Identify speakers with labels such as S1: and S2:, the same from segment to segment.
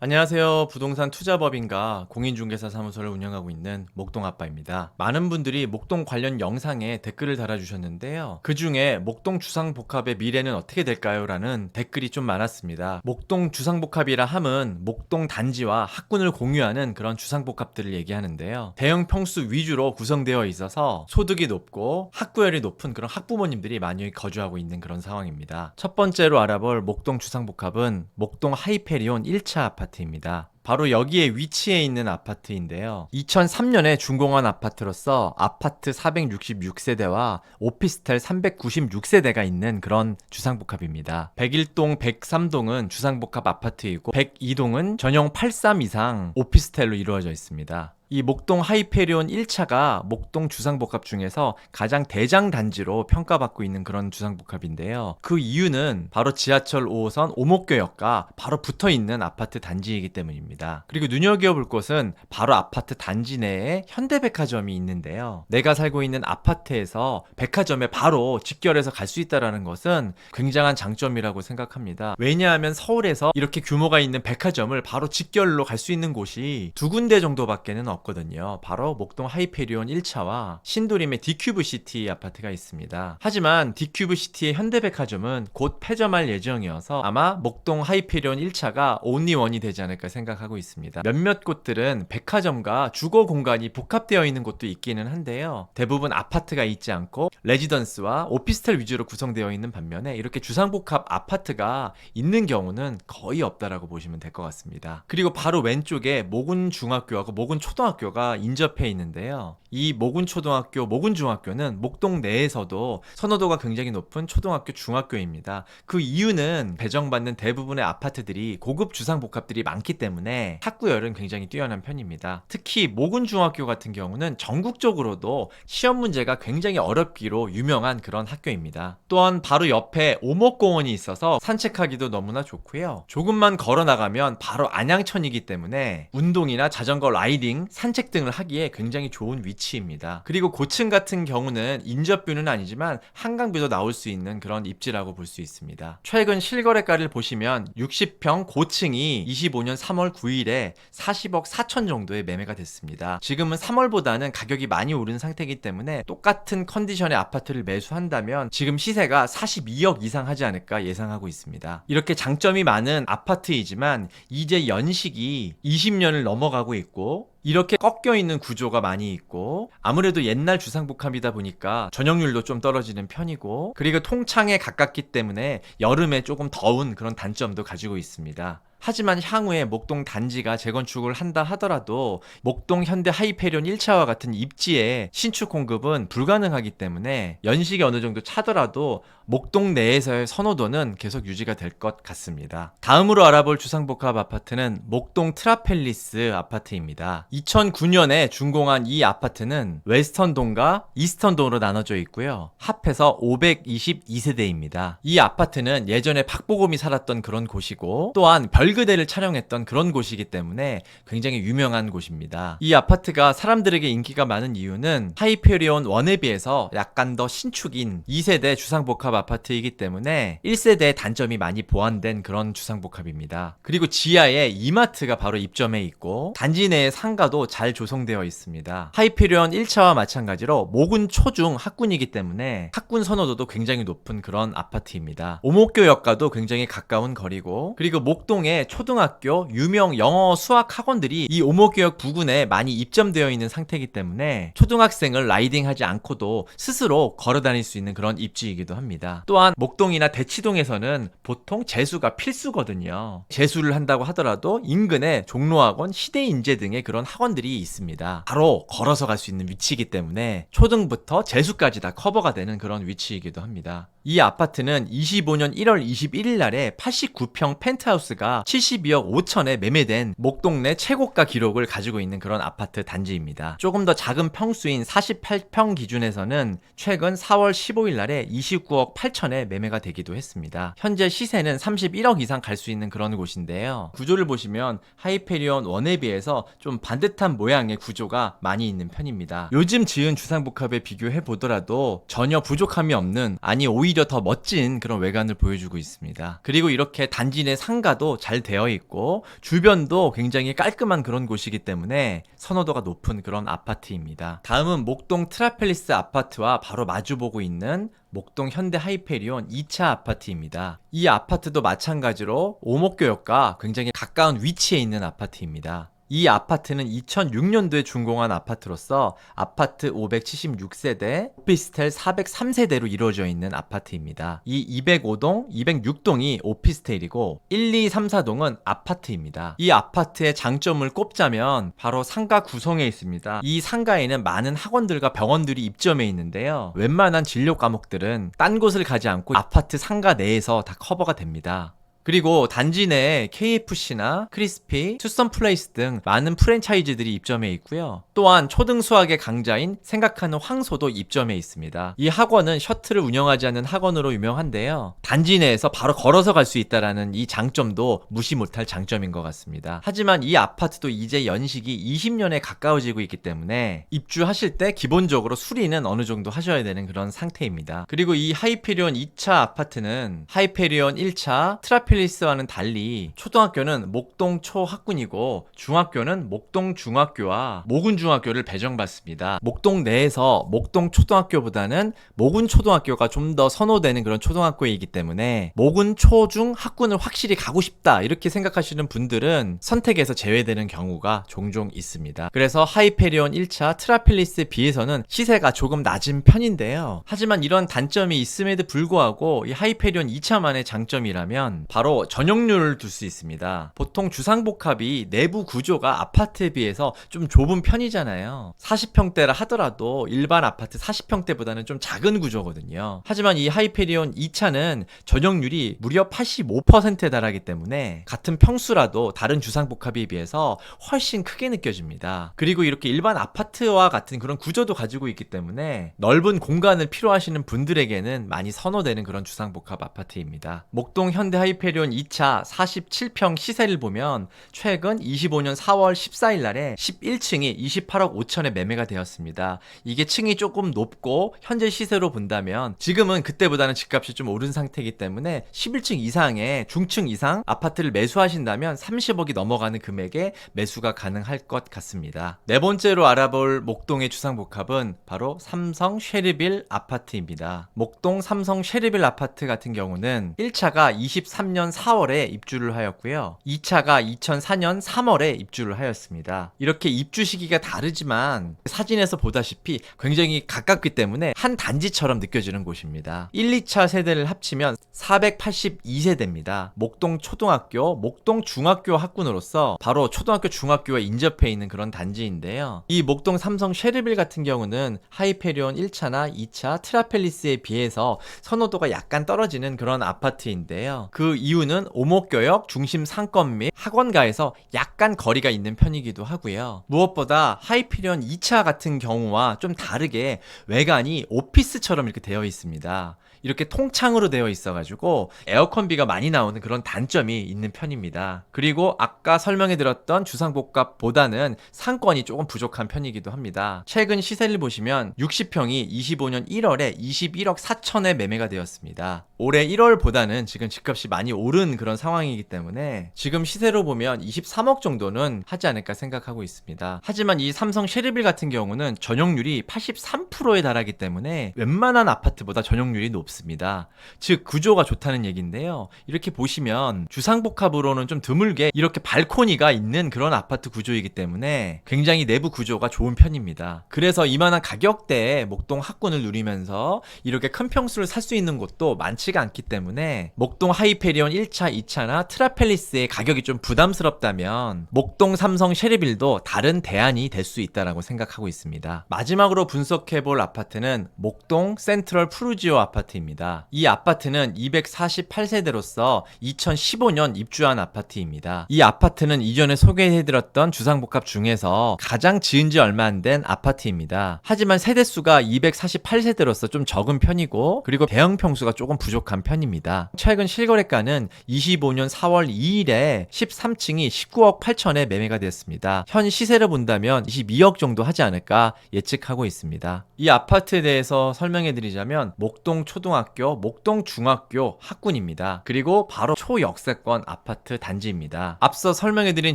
S1: 안녕하세요. 부동산 투자법인가 공인중개사 사무소를 운영하고 있는 목동 아빠입니다. 많은 분들이 목동 관련 영상에 댓글을 달아주셨는데요. 그 중에 목동 주상복합의 미래는 어떻게 될까요? 라는 댓글이 좀 많았습니다. 목동 주상복합이라 함은 목동 단지와 학군을 공유하는 그런 주상복합들을 얘기하는데요. 대형 평수 위주로 구성되어 있어서 소득이 높고 학구열이 높은 그런 학부모님들이 많이 거주하고 있는 그런 상황입니다. 첫 번째로 알아볼 목동 주상복합은 목동 하이페리온 1차 아파트 입니다. 바로 여기에 위치해 있는 아파트인데요. 2003년에 준공한 아파트로서 아파트 466세대와 오피스텔 396세대가 있는 그런 주상복합입니다. 101동, 103동은 주상복합 아파트이고 102동은 전용 83 이상 오피스텔로 이루어져 있습니다. 이 목동 하이페리온 1차가 목동 주상복합 중에서 가장 대장 단지로 평가받고 있는 그런 주상복합인데요. 그 이유는 바로 지하철 5호선 오목교역과 바로 붙어 있는 아파트 단지이기 때문입니다. 그리고 눈여겨볼 곳은 바로 아파트 단지 내에 현대백화점이 있는데요. 내가 살고 있는 아파트에서 백화점에 바로 직결해서 갈 수 있다는 것은 굉장한 장점이라고 생각합니다. 왜냐하면 서울에서 이렇게 규모가 있는 백화점을 바로 직결로 갈 수 있는 곳이 두 군데 정도밖에는 없거든요. 바로 목동 하이페리온 1차와 신도림의 디큐브 시티 아파트가 있습니다. 하지만 디큐브 시티의 현대백화점은 곧 폐점할 예정이어서 아마 목동 하이페리온 1차가 온리원이 되지 않을까 생각 하고 있습니다. 몇몇 곳들은 백화점과 주거 공간이 복합되어 있는 곳도 있기는 한데요. 대부분 아파트가 있지 않고 레지던스와 오피스텔 위주로 구성되어 있는 반면에 이렇게 주상복합 아파트가 있는 경우는 거의 없다라고 보시면 될 것 같습니다. 그리고 바로 왼쪽에 모군 중학교하고 모군 초등학교가 인접해 있는데요. 이 모군 초등학교, 모군 중학교는 목동 내에서도 선호도가 굉장히 높은 초등학교, 중학교입니다. 그 이유는 배정받는 대부분의 아파트들이 고급 주상복합들이 많기 때문에 학구열은 굉장히 뛰어난 편입니다. 특히 모군 중학교 같은 경우는 전국적으로도 시험 문제가 굉장히 어렵기로 유명한 그런 학교입니다. 또한 바로 옆에 오목공원이 있어서 산책하기도 너무나 좋고요. 조금만 걸어 나가면 바로 안양천이기 때문에 운동이나 자전거 라이딩, 산책 등을 하기에 굉장히 좋은 위치입니다. 그리고 고층 같은 경우는 인접뷰는 아니지만 한강뷰도 나올 수 있는 그런 입지라고 볼 수 있습니다. 최근 실거래가를 보시면 60평 고층이 25년 3월 9일에 40억 4천 정도에 매매가 됐습니다. 지금은 3월보다는 가격이 많이 오른 상태이기 때문에 똑같은 컨디션의 아파트를 매수한다면 지금 시세가 42억 이상 하지 않을까 예상하고 있습니다. 이렇게 장점이 많은 아파트이지만 이제 연식이 20년을 넘어가고 있고 이렇게 꺾여 있는 구조가 많이 있고 아무래도 옛날 주상복합이다 보니까 전용률도 좀 떨어지는 편이고 그리고 통창에 가깝기 때문에 여름에 조금 더운 그런 단점도 가지고 있습니다. 하지만 향후에 목동 단지가 재건축을 한다 하더라도 목동 현대 하이페리온 1차와 같은 입지에 신축 공급은 불가능하기 때문에 연식이 어느 정도 차더라도 목동 내에서의 선호도는 계속 유지가 될 것 같습니다. 다음으로 알아볼 주상복합 아파트는 목동 트라펠리스 아파트입니다. 2009년에 준공한 이 아파트는 웨스턴동과 이스턴동으로 나눠져 있고요. 합해서 522세대입니다. 이 아파트는 예전에 박보검이 살았던 그런 곳이고 또한 별 그대를 촬영했던 그런 곳이기 때문에 굉장히 유명한 곳입니다. 이 아파트가 사람들에게 인기가 많은 이유는 하이페리온 원에 비해서 약간 더 신축인 2세대 주상복합 아파트이기 때문에 1세대의 단점이 많이 보완된 그런 주상복합입니다. 그리고 지하에 이마트가 바로 입점해 있고 단지 내에 상가도 잘 조성되어 있습니다. 하이페리온 1차와 마찬가지로 모군 초중 학군이기 때문에 학군 선호도도 굉장히 높은 그런 아파트입니다. 오목교역과도 굉장히 가까운 거리고 그리고 목동에 초등학교 유명 영어 수학 학원들이 이 오목교역 부근에 많이 입점되어 있는 상태이기 때문에 초등학생을 라이딩하지 않고도 스스로 걸어 다닐 수 있는 그런 입지이기도 합니다. 또한 목동이나 대치동에서는 보통 재수가 필수거든요. 재수를 한다고 하더라도 인근에 종로학원, 시대인재 등의 그런 학원들이 있습니다. 바로 걸어서 갈 수 있는 위치이기 때문에 초등부터 재수까지 다 커버가 되는 그런 위치이기도 합니다. 이 아파트는 25년 1월 21일 날에 89평 펜트하우스가 72억 5천에 매매된 목동내 최고가 기록을 가지고 있는 그런 아파트 단지입니다. 조금 더 작은 평수인 48평 기준에서는 최근 4월 15일 날에 29억 8천에 매매가 되기도 했습니다. 현재 시세는 31억 이상 갈 수 있는 그런 곳인데요. 구조를 보시면 하이페리온 원에 비해서 좀 반듯한 모양의 구조가 많이 있는 편입니다. 요즘 지은 주상복합에 비교해 보더라도 전혀 부족함이 없는 아니 오히려 오히려 더 멋진 그런 외관을 보여주고 있습니다. 그리고 이렇게 단지 내 상가도 잘 되어 있고 주변도 굉장히 깔끔한 그런 곳이기 때문에 선호도가 높은 그런 아파트입니다. 다음은 목동 트라펠리스 아파트와 바로 마주보고 있는 목동 현대 하이페리온 2차 아파트입니다. 이 아파트도 마찬가지로 오목교역과 굉장히 가까운 위치에 있는 아파트입니다. 이 아파트는 2006년도에 준공한 아파트로서 아파트 576세대, 오피스텔 403세대로 이루어져 있는 아파트입니다. 이 205동, 206동이 오피스텔이고 1, 2, 3, 4동은 아파트입니다. 이 아파트의 장점을 꼽자면 바로 상가 구성에 있습니다. 이 상가에는 많은 학원들과 병원들이 입점해 있는데요. 웬만한 진료 과목들은 딴 곳을 가지 않고 아파트 상가 내에서 다 커버가 됩니다. 그리고 단지 내에 KFC나 크리스피, 투썸 플레이스 등 많은 프랜차이즈들이 입점해 있고요. 또한 초등 수학의 강자인 생각하는 황소도 입점해 있습니다. 이 학원은 셔틀을 운영하지 않는 학원으로 유명한데요. 단지 내에서 바로 걸어서 갈 수 있다라는 이 장점도 무시 못할 장점인 것 같습니다. 하지만 이 아파트도 이제 연식이 20년에 가까워지고 있기 때문에 입주하실 때 기본적으로 수리는 어느 정도 하셔야 되는 그런 상태입니다. 그리고 이 하이페리온 2차 아파트는 하이페리온 1차 트라필 필리스와는 달리 초등학교는 목동 초학군이고 중학교는 목동 중학교와 모군 중학교를 배정받습니다. 목동 내에서 목동 초등학교보다는 모군 초등학교가 좀 더 선호되는 그런 초등학교이기 때문에 모군 초중 학군을 확실히 가고 싶다 이렇게 생각하시는 분들은 선택에서 제외되는 경우가 종종 있습니다. 그래서 하이페리온 1차 트라필리스에 비해서는 시세가 조금 낮은 편인데요. 하지만 이런 단점이 있음에도 불구하고 이 하이페리온 2차만의 장점이라면 바로 전용률을 둘 수 있습니다. 보통 주상복합이 내부 구조가 아파트에 비해서 좀 좁은 편이잖아요. 40평대라 하더라도 일반 아파트 40평대보다는 좀 작은 구조거든요. 하지만 이 하이페리온 2차는 전용률이 무려 85%에 달하기 때문에 같은 평수라도 다른 주상복합에 비해서 훨씬 크게 느껴집니다. 그리고 이렇게 일반 아파트와 같은 그런 구조도 가지고 있기 때문에 넓은 공간을 필요하시는 분들에게는 많이 선호되는 그런 주상복합 아파트입니다. 목동 현대 하이페리온 2차 47평 시세를 보면 최근 25년 4월 14일 날에 11층이 28억 5천에 매매가 되었습니다. 이게 층이 조금 높고 현재 시세로 본다면 지금은 그때보다는 집값이 좀 오른 상태이기 때문에 11층 이상의 중층 이상 아파트를 매수하신다면 30억이 넘어가는 금액에 매수가 가능할 것 같습니다. 네 번째로 알아볼 목동의 주상복합은 바로 삼성 쉐리빌 아파트입니다. 목동 삼성 쉐리빌 아파트 같은 경우는 1차가 23년 4월에 입주를 하였고요. 2차가 2004년 3월에 입주를 하였습니다. 이렇게 입주 시기가 다르지만 사진에서 보다시피 굉장히 가깝기 때문에 한 단지처럼 느껴지는 곳입니다. 1, 2차 세대를 합치면 482세대입니다. 목동 초등학교, 목동 중학교 학군으로서 바로 초등학교, 중학교와 인접해 있는 그런 단지인데요. 이 목동 삼성 쉐르빌 같은 경우는 하이페리온 1차나 2차 트라펠리스에 비해서 선호도가 약간 떨어지는 그런 아파트인데요. 그 이유는 오목교역 중심 상권 및 학원가에서 약간 거리가 있는 편이기도 하고요. 무엇보다 하이피리온 2차 같은 경우와 좀 다르게 외관이 오피스처럼 이렇게 되어 있습니다. 이렇게 통창으로 되어 있어가지고 에어컨비가 많이 나오는 그런 단점이 있는 편입니다. 그리고 아까 설명해 드렸던 주상복합보다는 상권이 조금 부족한 편이기도 합니다. 최근 시세를 보시면 60평이 25년 1월에 21억 4천에 매매가 되었습니다. 올해 1월보다는 지금 집값이 많이 오른 그런 상황이기 때문에 지금 시세로 보면 23억 정도는 하지 않을까 생각하고 있습니다. 하지만 이 삼성 쉐리빌 같은 경우는 전용률이 83%에 달하기 때문에 웬만한 아파트보다 전용률이 높 습니다. 없습니다. 즉 구조가 좋다는 얘기인데요. 이렇게 보시면 주상복합으로는 좀 드물게 이렇게 발코니가 있는 그런 아파트 구조이기 때문에 굉장히 내부 구조가 좋은 편입니다. 그래서 이만한 가격대에 목동 학군을 누리면서 이렇게 큰 평수를 살 수 있는 곳도 많지가 않기 때문에 목동 하이페리온 1차, 2차나 트라펠리스의 가격이 좀 부담스럽다면 목동 삼성 쉐리빌도 다른 대안이 될 수 있다라고 생각하고 있습니다. 마지막으로 분석해 볼 아파트는 목동 센트럴 푸르지오 아파트 아파트입니다. 이 아파트는 248세대로서 2015년 입주한 아파트입니다. 이 아파트는 이전에 소개해드렸던 주상복합 중에서 가장 지은 지 얼마 안 된 아파트입니다. 하지만 세대수가 248세대로서 좀 적은 편이고 그리고 대형 평수가 조금 부족한 편입니다. 최근 실거래가는 25년 4월 2일에 13층이 19억 8천에 매매가 됐습니다. 현 시세를 본다면 22억 정도 하지 않을까 예측하고 있습니다. 이 아파트에 대해서 설명해 드리자면 목동 초등 초등학교, 목동 중학교 학군입니다. 그리고 바로 초역세권 아파트 단지입니다. 앞서 설명해드린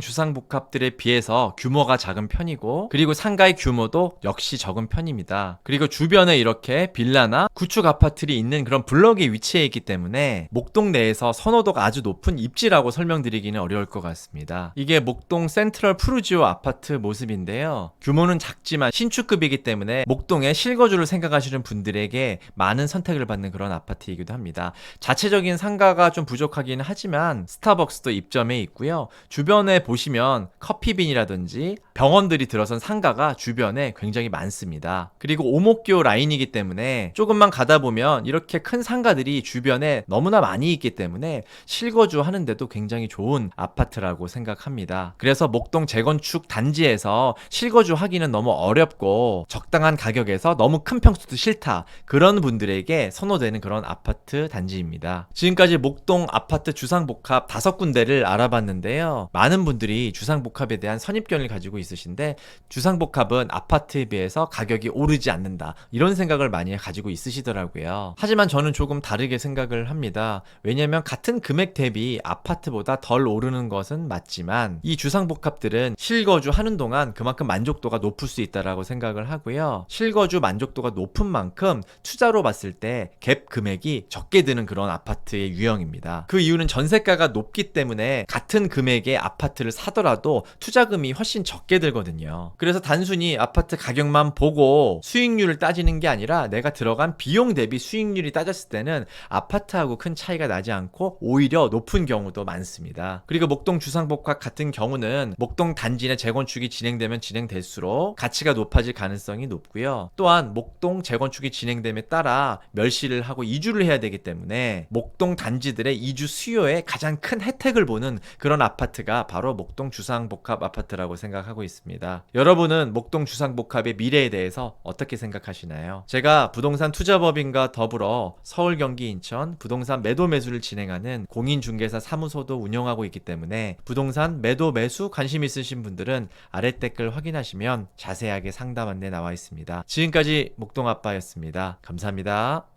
S1: 주상복합들에 비해서 규모가 작은 편이고 그리고 상가의 규모도 역시 적은 편입니다. 그리고 주변에 이렇게 빌라나 구축 아파트들이 있는 그런 블럭에 위치해 있기 때문에 목동 내에서 선호도가 아주 높은 입지라고 설명드리기는 어려울 것 같습니다. 이게 목동 센트럴 푸르지오 아파트 모습인데요. 규모는 작지만 신축급이기 때문에 목동에 실거주를 생각하시는 분들에게 많은 선택을 받는 그런 아파트이기도 합니다. 자체적인 상가가 좀 부족하긴 하지만 스타벅스도 입점해 있고요. 주변에 보시면 커피빈이라든지 병원들이 들어선 상가가 주변에 굉장히 많습니다. 그리고 오목교 라인이기 때문에 조금만 가다 보면 이렇게 큰 상가들이 주변에 너무나 많이 있기 때문에 실거주 하는데도 굉장히 좋은 아파트라고 생각합니다. 그래서 목동 재건축 단지에서 실거주 하기는 너무 어렵고 적당한 가격에서 너무 큰 평수도 싫다. 그런 분들에게 선호 되는 그런 아파트 단지입니다. 지금까지 목동 아파트 주상복합 다섯 군데를 알아봤는데요. 많은 분들이 주상복합에 대한 선입견을 가지고 있으신데 주상복합은 아파트에 비해서 가격이 오르지 않는다. 이런 생각을 많이 가지고 있으시더라고요. 하지만 저는 조금 다르게 생각을 합니다. 왜냐면 같은 금액 대비 아파트보다 덜 오르는 것은 맞지만 이 주상복합들은 실거주 하는 동안 그만큼 만족도가 높을 수 있다라고 생각을 하고요. 실거주 만족도가 높은 만큼 투자로 봤을 때갭 금액이 적게 드는 그런 아파트의 유형입니다. 그 이유는 전세가가 높기 때문에 같은 금액의 아파트를 사더라도 투자금이 훨씬 적게 들거든요. 그래서 단순히 아파트 가격만 보고 수익률을 따지는 게 아니라 내가 들어간 비용 대비 수익률이 따졌을 때는 아파트하고 큰 차이가 나지 않고 오히려 높은 경우도 많습니다. 그리고 목동 주상복합 같은 경우는 목동 단지 내 재건축이 진행되면 진행될수록 가치가 높아질 가능성이 높고요. 또한 목동 재건축이 진행됨에 따라 멸 시를 하고 이주를 해야 되기 때문에 목동 단지들의 이주 수요에 가장 큰 혜택을 보는 그런 아파트가 바로 목동 주상복합 아파트라고 생각하고 있습니다. 여러분은 목동 주상복합의 미래에 대해서 어떻게 생각하시나요? 제가 부동산 투자법인과 더불어 서울, 경기, 인천 부동산 매도 매수를 진행하는 공인중개사 사무소도 운영하고 있기 때문에 부동산 매도 매수 관심 있으신 분들은 아래 댓글 확인하시면 자세하게 상담 안내 나와 있습니다. 지금까지 목동 아빠였습니다. 감사합니다.